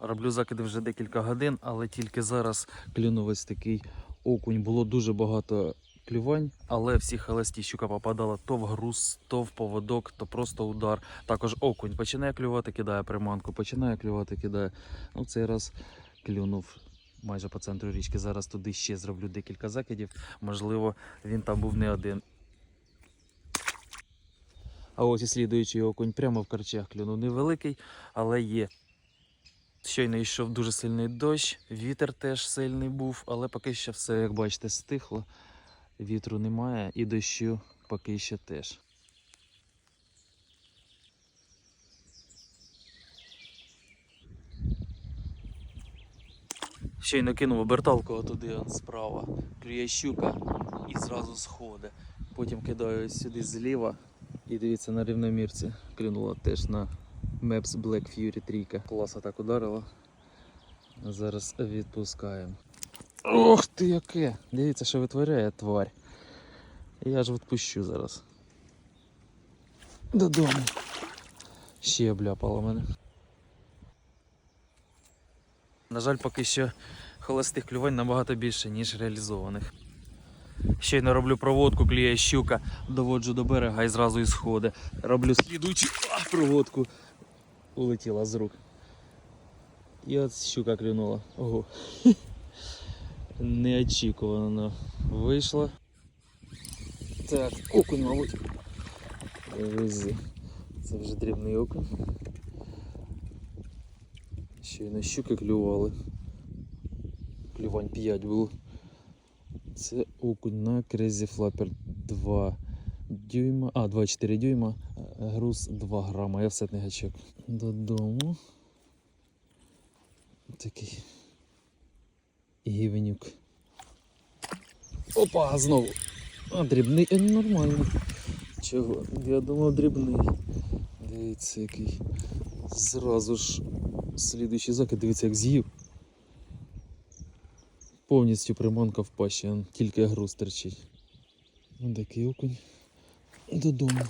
Роблю закиди вже декілька годин, але тільки зараз клюнув ось такий окунь. Було дуже багато клювань, але всі холості щука попадала то в груз, то в поводок, то просто удар. Також окунь починає клювати, кидає приманку, починає клювати, кидає. Ну, цей раз клюнув майже по центру річки. Зараз туди ще зроблю декілька закидів. Можливо, він там був не один. А ось і слідуючий окунь прямо в корчах клюнув. Невеликий, але є. Щойно йшов дуже сильний дощ, вітер теж сильний був, але поки що все, як бачите, стихло. Вітру немає і дощу поки що теж. Щойно кинув оберталку туди справа. Клює щука і зразу сходить. Потім кидаю сюди зліва. І дивіться на рівномірці. Клюнула теж на Maps Black Fury 3. Класа так ударила. Зараз відпускаємо. Ох ти яке! Дивіться, що витворяє тварь. Я ж відпущу зараз. Додому. Ще обляпало мене. На жаль, поки що холостих клювань набагато більше, ніж реалізованих. Щойно роблю проводку, кліє щука, доводжу до берега і зразу і сходи. Роблю слідучу проводку. Улетіла з рук. І от щука клюнула. Ого. Неочікувано вийшла. Так, окунь, мабуть. Це вже дрібний окунь. Щойно щуки клювали. Клювань 5 було. Це окунь на Crazy Flapper 2 дюйма, а 2,4 дюйма, е, груз 2 грама, я все не гачок. Додому. Такий гівенюк. Опа, знову. А, дрібний, е, нормально. Чого? Я думав дрібний. Дивіться, який. Зразу ж слідуючий закид, дивіться, як з'їв. Повністю приманка в пащі, тільки груз терчить. Ось такий окунь. Додому.